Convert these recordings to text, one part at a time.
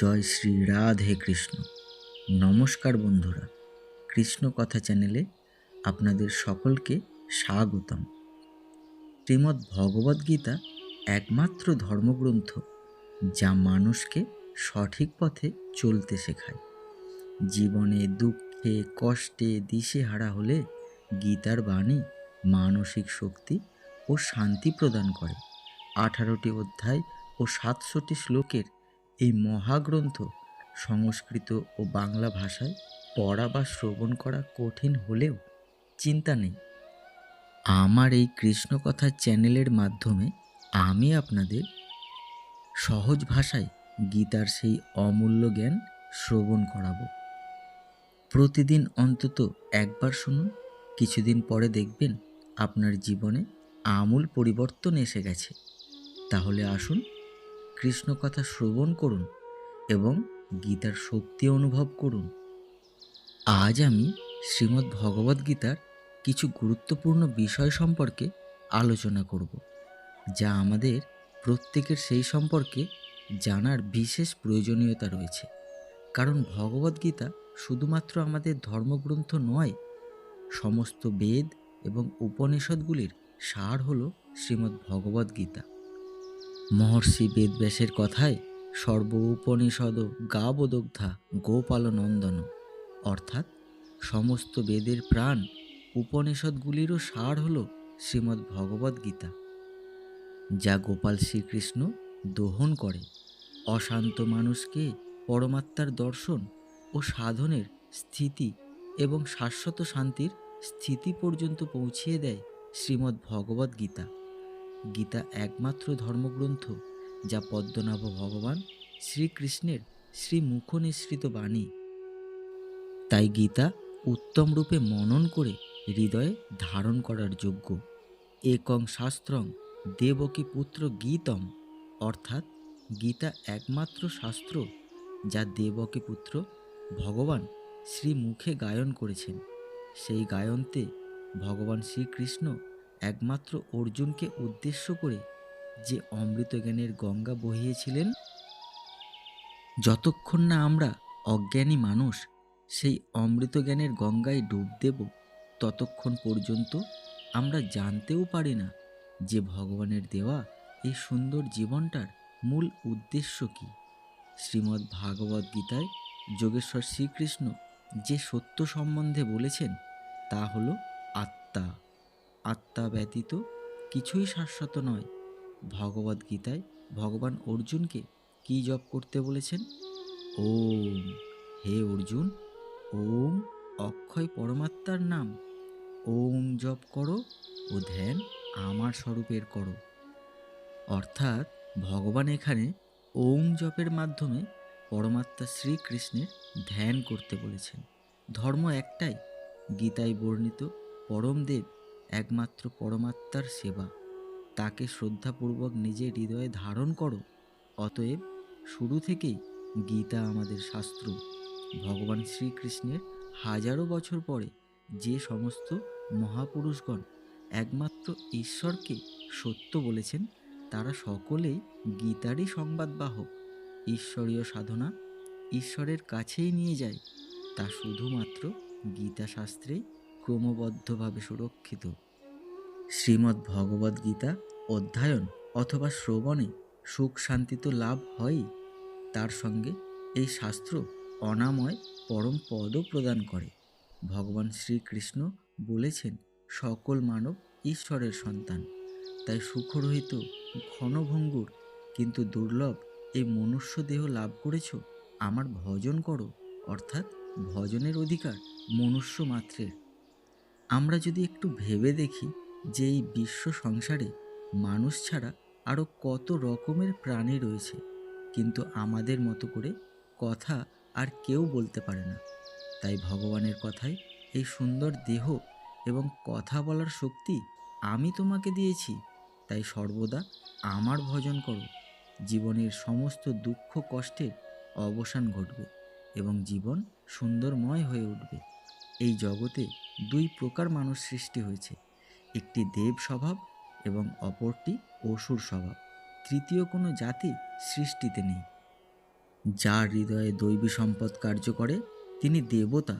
জয় শ্রী রাধে কৃষ্ণ। নমস্কার বন্ধুরা, কৃষ্ণ কথা চ্যানেলে আপনাদের সকলকে স্বাগতম। শ্রীমদ্ ভগবদ্গীতা একমাত্র ধর্মগ্রন্থ যা মানুষকে সঠিক পথে চলতে শেখায়। জীবনে দুঃখে, কষ্টে, দিশেহারা হলে গীতার বাণী মানসিক শক্তি ও শান্তি প্রদান করে। আঠারোটি অধ্যায় ও সাতশোটি শ্লোকের এই মহাগ্রন্থ সংস্কৃত ও বাংলা ভাষায় পড়া বা শ্রবণ করা কঠিন হলেও চিন্তা নেই। আমার এই কৃষ্ণকথা চ্যানেলের মাধ্যমে আমি আপনাদের সহজ ভাষায় গীতার সেই অমূল্য জ্ঞান শ্রবণ করাবো। প্রতিদিন অন্তত একবার শুনুন, কিছুদিন পরে দেখবেন আপনার জীবনে আমূল পরিবর্তন এসে গেছে। তাহলে আসুন কৃষ্ণ কথা শ্রবণ করুন এবং গীতার শক্তি অনুভব করুন। আজ আমি শ্রীমদ্ ভগবদ্ গীতার কিছু গুরুত্বপূর্ণ বিষয় সম্পর্কে আলোচনা করব, যা আমাদের প্রত্যেকের সেই সম্পর্কে জানার বিশেষ প্রয়োজনীয়তা রয়েছে। কারণ ভগবদ্গীতা শুধুমাত্র আমাদের ধর্মগ্রন্থ নয়, সমস্ত বেদ এবং উপনিষদগুলির সার হল শ্রীমদ্ ভগবদ্গীতা মহর্ষি বেদব্যাসের কথায় সর্ব উপনিষদ গাবদগ্ধা গোপালনন্দন। অর্থাৎ সমস্ত বেদের প্রাণ উপনিষদগুলিরও সার হল শ্রীমদ্ ভগবদ্গীতা যা গোপাল শ্রীকৃষ্ণ দোহন করে, অশান্ত মানুষকে পরমাত্মার দর্শন ও সাধনের স্থিতি এবং শাশ্বত শান্তির স্থিতি পর্যন্ত পৌঁছিয়ে দেয় শ্রীমদ্ ভগবদ্গীতা গীতা একমাত্র ধর্মগ্রন্থ যা পদ্মনাভ ভগবান শ্রীকৃষ্ণের শ্রীমুখ নিঃসৃত বাণী। তাই গীতা উত্তম রূপে মনন করে হৃদয়ে ধারণ করার যোগ্য। একং শাস্ত্রং দেবকী পুত্র গীতম, অর্থাৎ গীতা একমাত্র শাস্ত্র যা দেবকী পুত্র ভগবান শ্রীমুখে গায়ন করেছেন। সেই গায়নতে ভগবান শ্রীকৃষ্ণ একমাত্র অর্জুনকে উদ্দেশ্য করে যে অমৃত জ্ঞানের গঙ্গা বহিয়েছিলেন, যতক্ষণ না আমরা অজ্ঞানী মানুষ সেই অমৃত জ্ঞানের গঙ্গায় ডুব দেব, ততক্ষণ পর্যন্ত আমরা জানতেও পারি না যে ভগবানের দেওয়া এই সুন্দর জীবনটার মূল উদ্দেশ্য কী। শ্রীমদ্ ভাগবত গীতায় যোগেশ্বর শ্রীকৃষ্ণ যে সত্য সম্বন্ধে বলেছেন, তা হলো আত্মা। আত্মা ব্যতীত কিছুই শাশ্বত নয়। ভগবদ গীতায় ভগবান অর্জুনকে কি জপ করতে বলেছেন? ওম, হে অর্জুন, ওম অক্ষয় পরমাত্মার নাম। ওম জপ করো ও ধ্যান আমার স্বরূপের করো। অর্থাৎ ভগবান এখানে ওম জপের মাধ্যমে পরমাত্মা শ্রীকৃষ্ণের ধ্যান করতে বলেছেন। ধর্ম একটাই, গীতায় বর্ণিত পরমদেব একমাত্র পরমাত্মার সেবা। তাকে শ্রদ্ধাপূর্বক নিজের হৃদয়ে ধারণ করো। অতএব শুরু থেকেই গীতা আমাদের শাস্ত্র। ভগবান শ্রীকৃষ্ণের হাজারো বছর পরে যে সমস্ত মহাপুরুষগণ একমাত্র ঈশ্বরকে সত্য বলেছেন, তারা সকলেই গীতারই সংবাদবাহক ঈশ্বরীয় সাধনা ঈশ্বরের কাছেই নিয়ে যায়। তা শুধুমাত্র গীতা শাস্ত্রেই ক্রমবদ্ধভাবে সুরক্ষিত। শ্রীমদ্ ভগবদ গীতা অধ্যয়ন অথবা শ্রবণে সুখ শান্তি তো লাভ হয়ই। তার সঙ্গে এই শাস্ত্র অনাময় পরম পদও প্রদান করে। ভগবান শ্রীকৃষ্ণ বলেছেন, সকল মানব ঈশ্বরের সন্তান। তাই সুখরহিত ঘনভঙ্গুর, কিন্তু দুর্লভ এই মনুষ্য দেহ লাভ করেছ? আমার ভজন করো। অর্থাৎ ভজনের অধিকার মনুষ্য মাত্রের। আমরা যদি একটু ভেবে দেখি যে এই বিশ্ব সংসারে মানুষ ছাড়া আরও কত রকমের প্রাণী রয়েছে, কিন্তু আমাদের মতো করে কথা আর কেউ বলতে পারে না। তাই ভগবানের কথায় এই সুন্দর দেহ এবং কথা বলার শক্তি আমি তোমাকে দিয়েছি। তাই সর্বদা আমার ভজন করো। জীবনের সমস্ত দুঃখ কষ্টের অবসান ঘটবে এবং জীবন সুন্দরময় হয়ে উঠবে। এই জগতে দুই প্রকার মানুষ সৃষ্টি হয়েছে। একটি দেব স্বভাব এবং অপরটি অসুর স্বভাব। তৃতীয় কোনো জাতি সৃষ্টিতে নেই। যার হৃদয়ে দৈবী সম্পদ কার্য করে, তিনি দেবতা,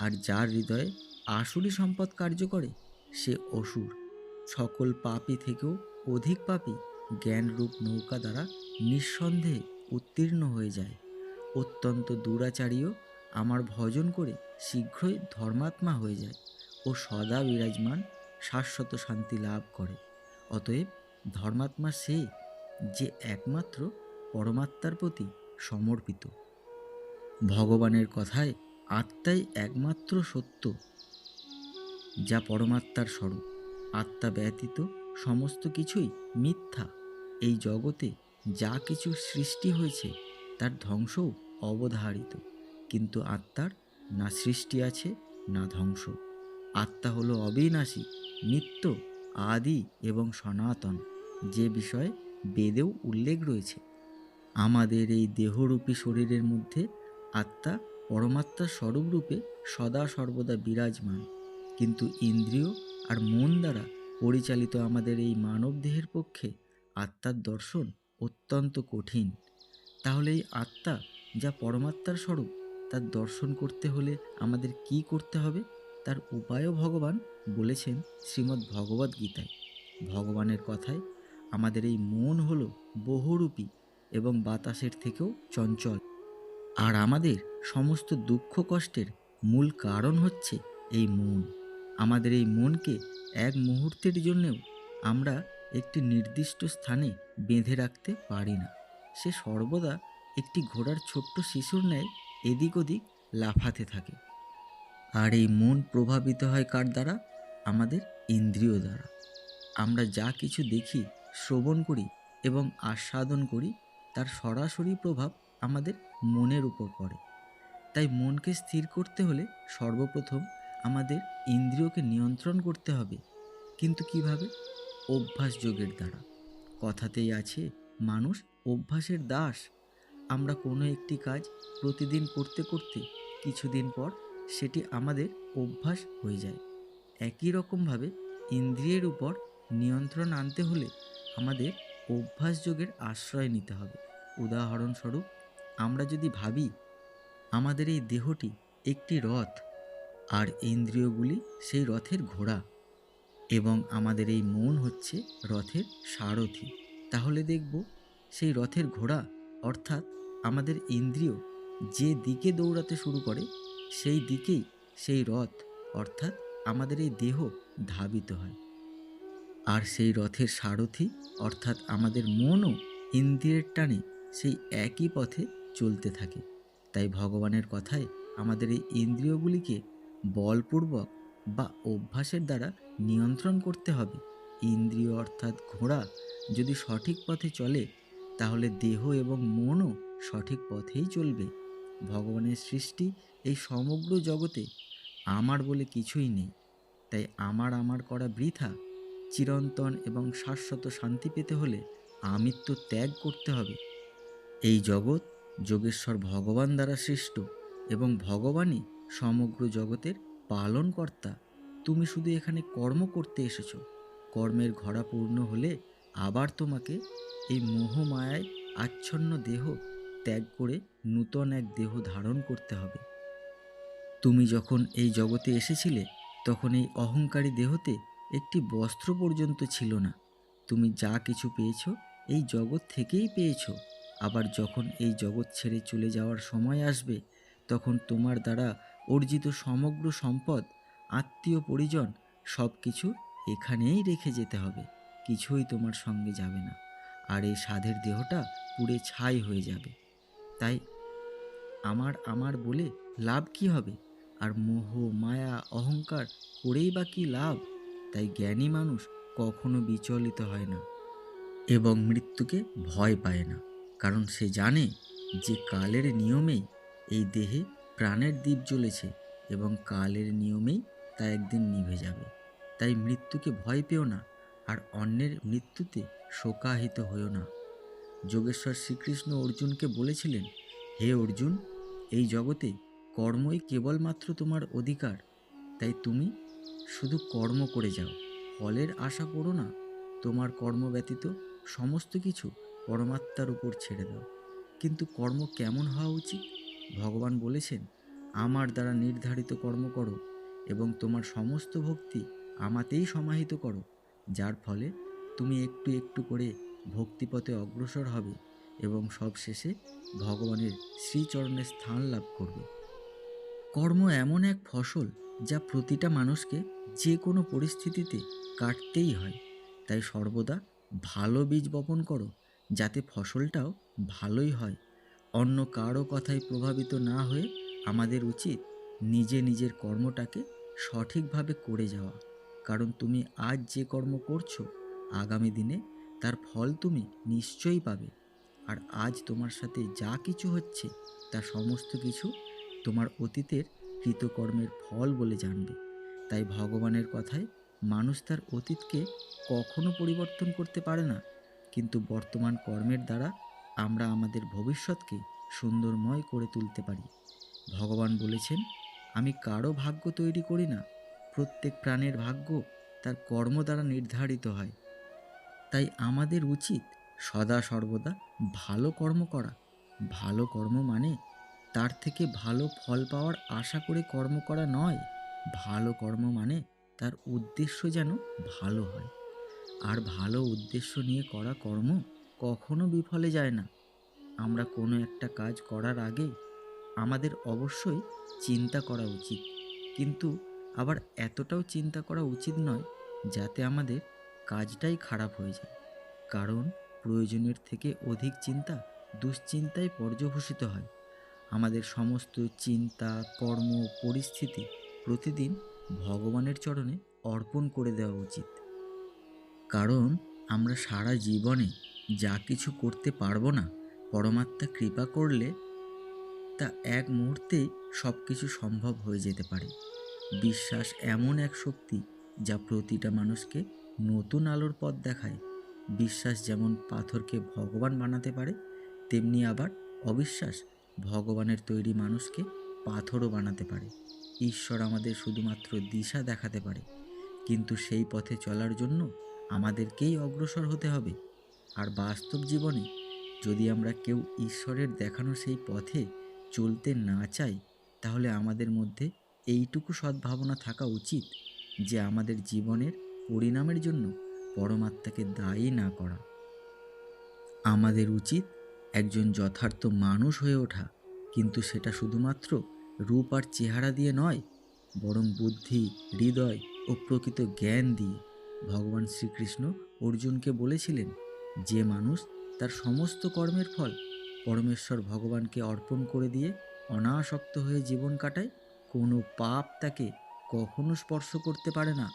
আর যার হৃদয়ে আসুরি সম্পদ কার্য করে, সে অসুর। সকল পাপী থেকেও অধিক পাপী জ্ঞানরূপ নৌকা দ্বারা নিঃসন্দেহে উত্তীর্ণ হয়ে যায়। অত্যন্ত দুরাচারীও আমার ভজন করে শীঘ্রই ধর্মাত্মা হয়ে যায় ও সদা বিরাজমান, শাশ্বত শান্তি লাভ করে। অতএব ধর্মাত্মা সে যে একমাত্র পরমাত্মার প্রতি সমর্পিত। ভগবানের কথায় আত্মাই একমাত্র সত্য, যা পরমাত্মার স্বরূপ। আত্মা ব্যতীত সমস্ত কিছুই মিথ্যা। এই জগতে যা কিছু সৃষ্টি হয়েছে, তার ধ্বংসও অবধারিত। কিন্তু আত্মার না সৃষ্টি আছে, না ধ্বংস। আত্মা হলো অবিনাশী, নিত্য, আদি এবং সনাতন। যে বিষয়ে বেদেও উল্লেখ রয়েছে। আমাদের এই দেহরূপী শরীরের মধ্যে আত্মা পরমাত্মার স্বরূপরূপে সদা সর্বদা বিরাজমান। কিন্তু ইন্দ্রিয় আর মন দ্বারা পরিচালিত আমাদের এই মানব দেহের পক্ষে আত্মার দর্শন অত্যন্ত কঠিন। তাহলে এই আত্মা যা পরমাত্মার স্বরূপ তার দর্শন করতে হলে আমাদের কি করতে হবে? তার উপায়ও ভগবান বলেছেন শ্রীমদ্ ভগবদ্ গীতায়। ভগবানের কথায় আমাদের এই মন হলো বহুরূপী এবং বাতাসের থেকেও চঞ্চল। আর আমাদের সমস্ত দুঃখ কষ্টের মূল কারণ হচ্ছে এই মন। আমাদের এই মনকে এক মুহূর্তের জন্যেও আমরা একটি নির্দিষ্ট স্থানে বেঁধে রাখতে পারি না। সে সর্বদা একটি ঘোড়ার ছোট্ট শিশুর ন্যায় এদিক ওদিক লাফাতে থাকে। আর এই মন প্রভাবিত হয় কার দ্বারা? আমাদের ইন্দ্রিয় দ্বারা। আমরা যা কিছু দেখি, শ্রবণ করি এবং আস্বাদন করি, তার সরাসরি প্রভাব আমাদের মনের উপর পড়ে। তাই মনকে স্থির করতে হলে সর্বপ্রথম আমাদের ইন্দ্রিয়কে নিয়ন্ত্রণ করতে হবে। কিন্তু কীভাবে? অভ্যাস যোগের দ্বারা। কথাতেই আছে, মানুষ অভ্যাসের দাস। আমরা কোনো একটি কাজ প্রতিদিন করতে করতে কিছুদিন পর সেটি আমাদের অভ্যাস হয়ে যায়। একই রকমভাবে ইন্দ্রিয়ের উপর নিয়ন্ত্রণ আনতে হলে আমাদের অভ্যাস যোগের আশ্রয় নিতে হবে। উদাহরণস্বরূপ, আমরা যদি ভাবি, আমাদের এই দেহটি একটি রথ আর ইন্দ্রিয়গুলি সেই রথের ঘোড়া এবং আমাদের এই মন হচ্ছে রথের সারথি, তাহলে দেখব সেই রথের ঘোড়া অর্থাৎ আমাদের ইন্দ্রিয় যে দিকে দৌড়াতে শুরু করে, সেই দিকেই সেই রথ, অর্থাৎ আমাদের এই দেহ ধাবিত হয়। আর সেই রথের সারথি, অর্থাৎ আমাদের মনও ইন্দ্রিয়ের টানে সেই একই পথে চলতে থাকে। তাই ভগবানের কথায় আমাদের এই ইন্দ্রিয়গুলিকে বলপূর্বক বা অভ্যাসের দ্বারা নিয়ন্ত্রণ করতে হবে। ইন্দ্রিয় অর্থাৎ ঘোড়া যদি সঠিক পথে চলে, তাহলে দেহ এবং মনও সঠিক পথেই চলবে। ভগবানের সৃষ্টি এই সমগ্র জগতে আমার বলে কিছুই নেই। তাই আমার আমার করা বৃথা, চিরন্তন এবং শাশ্বত শান্তি পেতে হলে আমিত্ব ত্যাগ করতে হবে। এই জগৎ যোগেশ্বর ভগবান দ্বারা সৃষ্ট এবং ভগবানই সমগ্র জগতের পালনকর্তা। তুমি শুধু এখানে কর্ম করতে এসেছ। কর্মের ঘরা পূর্ণ হলে আবার তোমাকে এই মোহমায়ায় আচ্ছন্ন দেহ ত্যাগ করে নূতন এক দেহ ধারণ করতে হবে। তুমি যখন এই জগতে এসেছিলে, তখন এই অহংকারী দেহতে একটি বস্ত্র পর্যন্ত ছিল না। তুমি যা কিছু পেয়েছ, এই জগৎ থেকেই পেয়েছ। আবার যখন এই জগৎ ছেড়ে চলে যাওয়ার সময় আসবে, তখন তোমার দ্বারা অর্জিত সমগ্র সম্পদ, আত্মীয় পরিজন সব কিছু এখানেই রেখে যেতে হবে। কিছুই তোমার সঙ্গে যাবে না। আর এই সাধের দেহটা পুড়ে ছাই হয়ে যাবে। তাই আমার আমার বলে লাভ কি হবে? আর মোহ, মায়া, অহংকার করেই বা কী লাভ? তাই জ্ঞানী মানুষ কখনো বিচলিত হয় না এবং মৃত্যুকে ভয় পায় না। কারণ সে জানে যে কালের নিয়মেই এই দেহে প্রাণের দ্বীপ জ্বলেছে এবং কালের নিয়মেই তা একদিন নিভে যাবে। তাই মৃত্যুকে ভয় পেও না আর অন্যের মৃত্যুতে শোকাহিত হয়েও না। যোগেশ্বর শ্রীকৃষ্ণ অর্জুনকে বলেছিলেন, হে অর্জুন, এই জগতে কর্মই কেবলমাত্র তোমার অধিকার। তাই তুমি শুধু কর্ম করে যাও। ফলের আশা করো না, তোমার কর্ম ব্যতীত সমস্ত কিছু পরমাত্মার উপর ছেড়ে দাও। কিন্তু কর্ম কেমন হওয়া উচিত? ভগবান বলেছেন, আমার দ্বারা নির্ধারিত কর্ম করো এবং তোমার সমস্ত ভক্তি আমাতেই সমাহিত করো। যার ফলে তুমি একটু একটু করে ভক্তিপথে অগ্রসর হবে এবং সবশেষে ভগবানের শ্রীচরণে স্থান লাভ করবে। কর্ম এমন এক ফসল যা প্রতিটা মানুষকে যে কোনো পরিস্থিতিতে কাটতেই হয়। তাই সর্বদা ভালো বীজ বপন করো, যাতে ফসলটাও ভালোই হয়। অন্য কারও কথায় প্রভাবিত না হয়ে আমাদের উচিত নিজে নিজের কর্মটাকে সঠিকভাবে করে যাওয়া। কারণ তুমি আজ যে কর্ম করছ, আগামী দিনে তার ফল তুমি নিশ্চয়ই পাবে। আর আজ তোমার সাথে যা কিছু হচ্ছে, তা সমস্ত কিছু তোমার অতীতের কৃতকর্মের ফল বলে জানবে। তাই ভগবানের কথায় মানুষ তার অতীতকে কখনো পরিবর্তন করতে পারে না। কিন্তু বর্তমান কর্মের দ্বারা আমরা আমাদের ভবিষ্যৎকে সুন্দরময় করে তুলতে পারি। ভগবান বলেছেন, আমি কারও ভাগ্য তৈরি করি না। প্রত্যেক প্রাণের ভাগ্য তার কর্ম দ্বারা নির্ধারিত হয়। তাই আমাদের উচিত সদা সর্বদা ভালো কর্ম করা। ভালো কর্ম মানে তার থেকে ভালো ফল পাওয়ার আশা করে কর্ম করা নয়। ভালো কর্ম মানে তার উদ্দেশ্য যেন ভালো হয়। আর ভালো উদ্দেশ্য নিয়ে করা কর্ম কখনো বিফলে যায় না। আমরা কোনো একটা কাজ করার আগে আমাদের অবশ্যই চিন্তা করা উচিত। কিন্তু আবার এতটাও চিন্তা করা উচিত নয় যাতে আমাদের কাজটাই খারাপ হয়ে যায়। কারণ প্রয়োজনের থেকে অধিক চিন্তা দুশ্চিন্তায় পর্যবসিত হয়। আমাদের সমস্ত চিন্তা, কর্ম, পরিস্থিতি প্রতিদিন ভগবানের চরণে অর্পণ করে দেওয়া উচিত। কারণ আমরা সারা জীবনে যা কিছু করতে পারব না, পরমাত্মা কৃপা করলে তা এক মুহূর্তেই সব কিছু সম্ভব হয়ে যেতে পারে। বিশ্বাস এমন এক শক্তি যা প্রতিটা মানুষকে নতুন আলোর পথ দেখায়। বিশ্বাস যেমন পাথরকে ভগবান বানাতে পারে, তেমনি আবার অবিশ্বাস ভগবানের তৈরি মানুষকে পাথরও বানাতে পারে। ঈশ্বর আমাদের শুধুমাত্র দিশা দেখাতে পারে, কিন্তু সেই পথে চলার জন্য আমাদেরকেই অগ্রসর হতে হবে। আর বাস্তব জীবনে যদি আমরা কেউ ঈশ্বরের দেখানো সেই পথে চলতে না চাই, তাহলে আমাদের মধ্যে এইটুকু সদ্ভাবনা থাকা উচিত যে আমাদের জীবনের পরিণামের জন্য পরমাত্মাকে দায়ী না করা। আমাদের উচিত একজন যথার্থ মানুষ হয়ে ওঠা, কিন্তু সেটা শুধুমাত্র রূপ আর চেহারা দিয়ে নয়, বরং বুদ্ধি, হৃদয় ও প্রকৃত জ্ঞান দিয়ে। ভগবান শ্রীকৃষ্ণ অর্জুনকে বলেছিলেন, যে মানুষ তার সমস্ত কর্মের ফল পরমেশ্বর ভগবানকে অর্পণ করে দিয়ে অনাসক্ত হয়ে জীবন কাটায়, কোনো পাপ তাকে কখনো স্পর্শ করতে পারে না।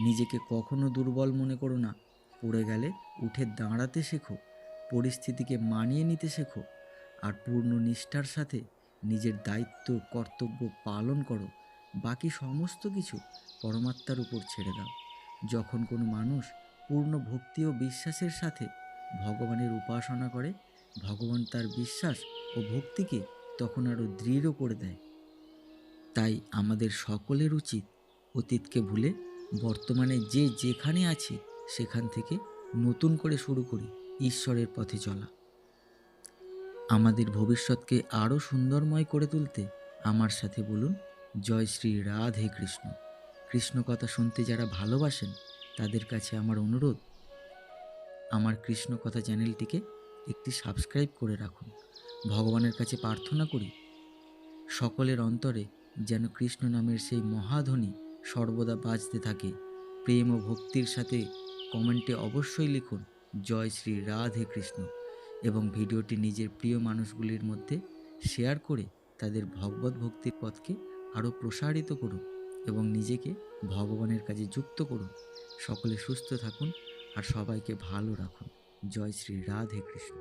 নিজেকে কখনো দুর্বল মনে করো না। পড়ে গেলে উঠে দাঁড়াতে শেখো, পরিস্থিতিকে মানিয়ে নিতে শেখো, আর পূর্ণ নিষ্ঠার সাথে নিজের দায়িত্ব, কর্তব্য পালন করো। বাকি সমস্ত কিছু পরমাত্মার উপর ছেড়ে দাও। যখন কোনো মানুষ পূর্ণ ভক্তি ও বিশ্বাসের সাথে ভগবানের উপাসনা করে, ভগবান তার বিশ্বাস ও ভক্তিকে তখন আরও দৃঢ় করে দেয়। তাই আমাদের সকলের উচিত অতীতকে ভুলে বর্তমানে যে যেখানে আছে, সেখান থেকে নতুন করে শুরু করি ঈশ্বরের পথে চলা। আমাদের ভবিষ্যৎকে আরও সুন্দরময় করে তুলতে আমার সাথে বলুন, জয় শ্রী রাধে কৃষ্ণ। কৃষ্ণ কথা শুনতে যারা ভালোবাসেন, তাদের কাছে আমার অনুরোধ, আমার কৃষ্ণ কথা চ্যানেলটিকে একটি সাবস্ক্রাইব করে রাখুন। ভগবানের কাছে প্রার্থনা করি, সকলের অন্তরে যেন কৃষ্ণ নামের সেই মহাধ্বনি সর্বদা বাজতে থাকে। প্রেম ও ভক্তির সাথে কমেন্টে অবশ্যই লিখুন, জয় শ্রী রাধে কৃষ্ণ। এবং ভিডিওটি নিজের প্রিয় মানুষগুলির মধ্যে শেয়ার করে তাদের ভগবত ভক্তির পথকে আরও প্রসারিত করুন এবং নিজেকে ভগবানের কাজে যুক্ত করুন। সকলে সুস্থ থাকুন আর সবাইকে ভালো রাখুন। জয় শ্রী রাধে কৃষ্ণ।